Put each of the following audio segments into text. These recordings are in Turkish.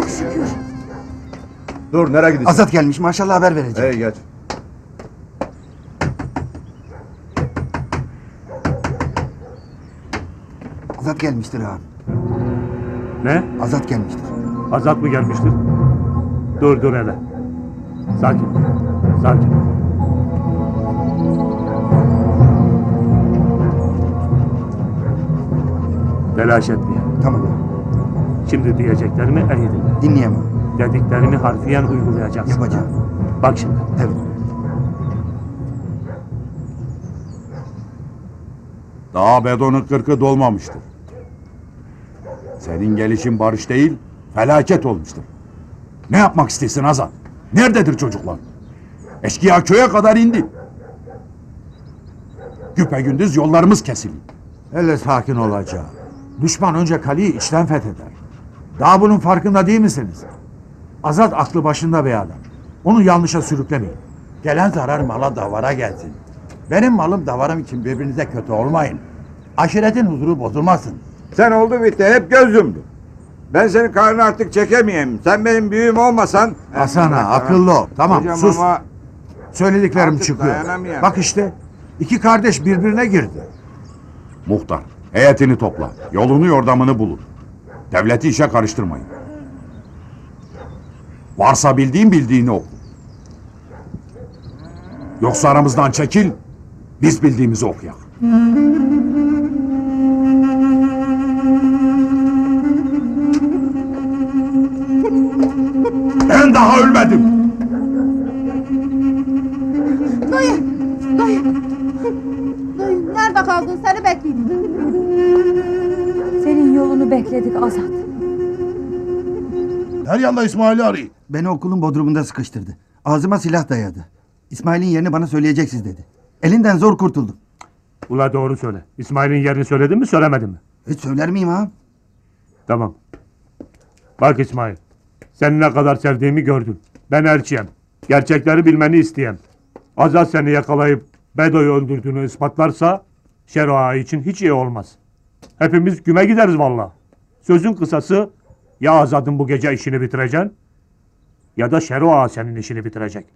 çok şükür. Dur nereye gidiyorsun? Azat gelmiş maşallah haber verecek. Hey geç. Azat gelmiştir ağam. Ne? Azat gelmiştir. Azat mı gelmiştir? Dur dur hele. Sakin. Sakin. Telaş etme. Tamam. Şimdi diyeceklerimi dinle. Dinleyemem. Dediklerimi harfiyen uygulayacaksın. Yapacağım. Bak şimdi. Evet. Daha bedonun kırkı dolmamıştır. Senin gelişin barış değil, felaket olmuştur. Ne yapmak istesin Azat? Nerededir çocuklar? Eşkıya köye kadar indi. Güpegündüz yollarımız kesildi. Hele sakin olacağım. Düşman önce kaleyi içten fetheder. Daha bunun farkında değil misiniz? Azat aklı başında bir adam. Onu yanlışa sürüklemeyin. Gelen zarar mala davara gelsin. Benim malım davarım için birbirinize kötü olmayın. Aşiretin huzuru bozulmasın. Sen oldu bitti hep göz yumdun. Ben senin karnını artık çekemeyeyim. Sen benim büyüğüm olmasan... Hasan ağa, akıllı ol. Tamam, Hocam sus. ama Söylediklerim Artık çıkıyor. Bak işte iki kardeş birbirine girdi. Muhtar, heyetini topla. Yolunu yordamını bulur. Devleti işe karıştırmayın. Varsa bildiğin bildiğini oku. Yoksa aramızdan çekil, biz bildiğimizi okuyak. Ben daha ölmedim. Bekledik Azat. Her yanda İsmail'i arıyor. Beni okulun bodrumunda sıkıştırdı. Ağzıma silah dayadı. İsmail'in yerini bana söyleyeceksiniz dedi. Elinden zor kurtuldum. Ula doğru söyle. İsmail'in yerini söyledin mi söylemedin mi? Hiç söyler miyim ağam? Tamam. Bak İsmail. Seni ne kadar sevdiğimi gördün. Ben elçiyim. Gerçekleri bilmeni isteyem. Azat seni yakalayıp Bedo'yu öldürdüğünü ispatlarsa Şero Ağa için hiç iyi olmaz. Hepimiz güme gideriz valla. Sözün kısası ya Azat'ın bu gece işini bitireceksin ya da Şero Ağa senin işini bitirecek.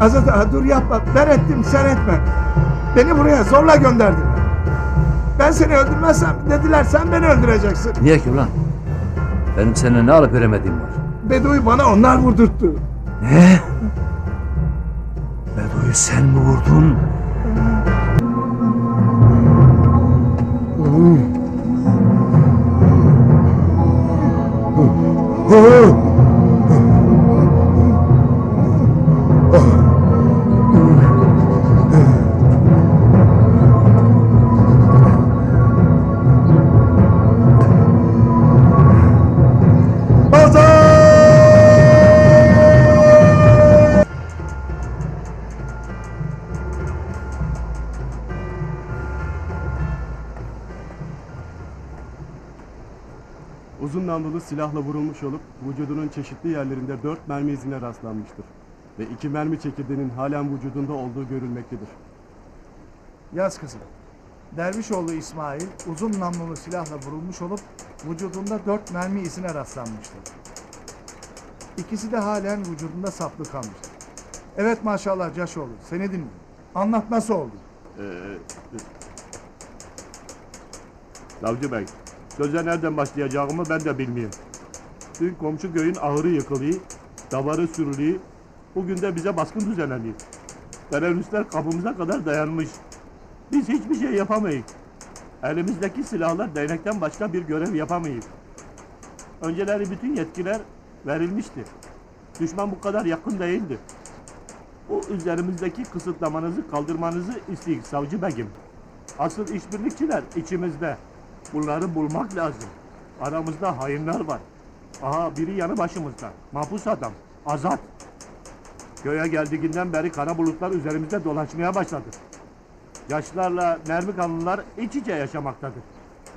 Azat ağa dur yapma. Ben ettim sen etme. Beni buraya zorla gönderdiler. Ben seni öldürmezsem dediler sen beni öldüreceksin. Niye ki ulan? Benim seninle ne alıp veremediğim var. Bedo'yu bana onlar vurdurttu. Ne? Bedo'yu sen mi vurdun? oh. Namlulu silahla vurulmuş olup vücudunun çeşitli yerlerinde dört mermi izine rastlanmıştır. Ve iki mermi çekirdeğinin halen vücudunda olduğu görülmektedir. Yaz kızım. Dervişoğlu İsmail uzun namlulu silahla vurulmuş olup vücudunda dört mermi izine rastlanmıştır. İkisi de halen vücudunda saplı kalmıştır. Evet maşallah Caşoğlu seni dinliyorum. Anlat nasıl oldu? Savcı Bey, Söze nereden başlayacağımı ben de bilmiyorum. Dün komşu köyün ahırı yıkılıyor, davarı sürülüyor. Bugün de bize baskın düzenleniyor. Teröristler kapımıza kadar dayanmış. Biz hiçbir şey yapamayız. Elimizdeki silahlar değnekten başka bir görev yapamayız. Önceleri bütün yetkiler verilmişti. Düşman bu kadar yakın değildi. Bu üzerimizdeki kısıtlamanızı kaldırmanızı istedik savcı begim. Asıl işbirlikçiler içimizde. Bunları bulmak lazım. Aramızda hainler var. Aha biri yanı başımızda. Mahpus adam. Azat. Köye geldiğinden beri kara bulutlar üzerimizde dolaşmaya başladı. Yaşlarla mermi kanlılar iç içe yaşamaktadır.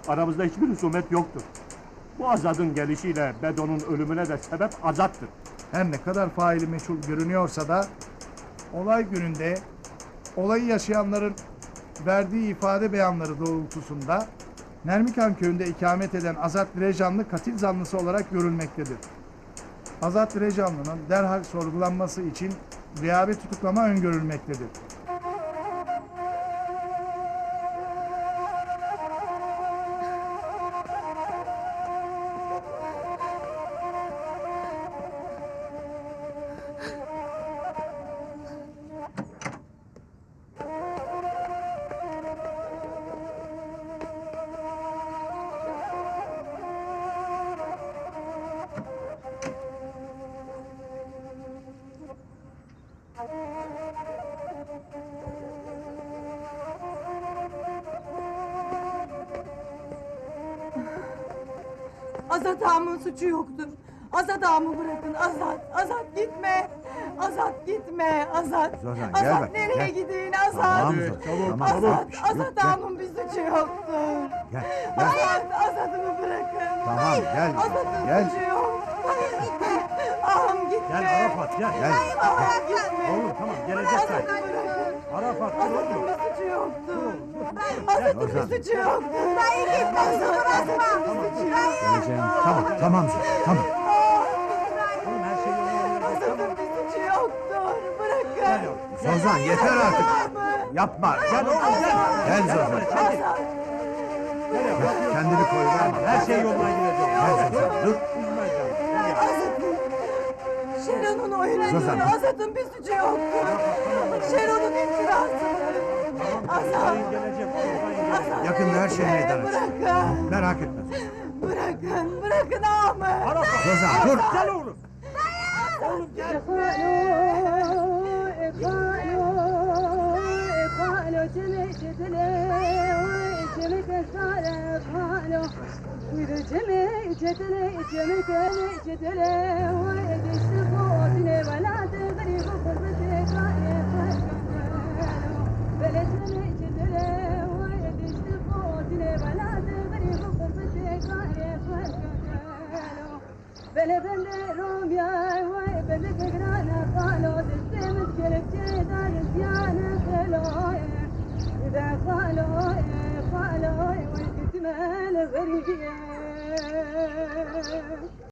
Aramızda hiçbir husumet yoktur. Bu Azad'ın gelişiyle Bedo'nun ölümüne de sebep Azat'tır. Her ne kadar faili meçhul görünüyorsa da olay gününde olayı yaşayanların verdiği ifade beyanları doğrultusunda Nermikan köyünde ikamet eden Azat Direcanlı katil zanlısı olarak görülmektedir. Azat Direcanlı'nın derhal sorgulanması için riyabe tutuklama öngörülmektedir. Azat ağamın suçu yoktur. Azat ağamı bırakın Azat. Azat gitme. Azat gitme Azat. Zozan, gel Azat bak, nereye gel. gidin Azat? Tamam Zozan, tamam. Azat, şey yok, Azat gel. ağamın bir suçu yoktur. Gel, gel. Azat, Azat'ımı bırakın. Tamam, gel, Azat'ın gel. suçu yok. Ağam gitme. Gel Arafat gel. Gel. Ağam gitme. Oğlum tamam gelecek sen. Azat'ı bırakın. Arafat dur Azat'ın oğlum. bir suçu yoktur. Azat, Azat'ın bir suçu yoktur. Geleceğim. Tamam tamam tamam. Oğlum her şey yoktur. Bırakın. Zozan yeter artık. Yapma. Gel oğlum gel. Gel Zozan. Azat. Kendini koy verme. Her şey yoluna girecek. Gel Zozan dur. Şeron'un oyunu Zozan. Azat'ın bir suçu yoktur. Şeron'un iftirasıdır. Azat. Azat. Yakında her şey meydana çıkacak. Bırakın. Merak etme. Bırakın. Bırakın ağamı. Zozan dur. Gel oğlum. بله بنده ويلي بالروم ياي وي بالفقرانة قالوا دشتي مسكر بجيدان زيانة خلوي إذا قالوا قالوا ويلي غريب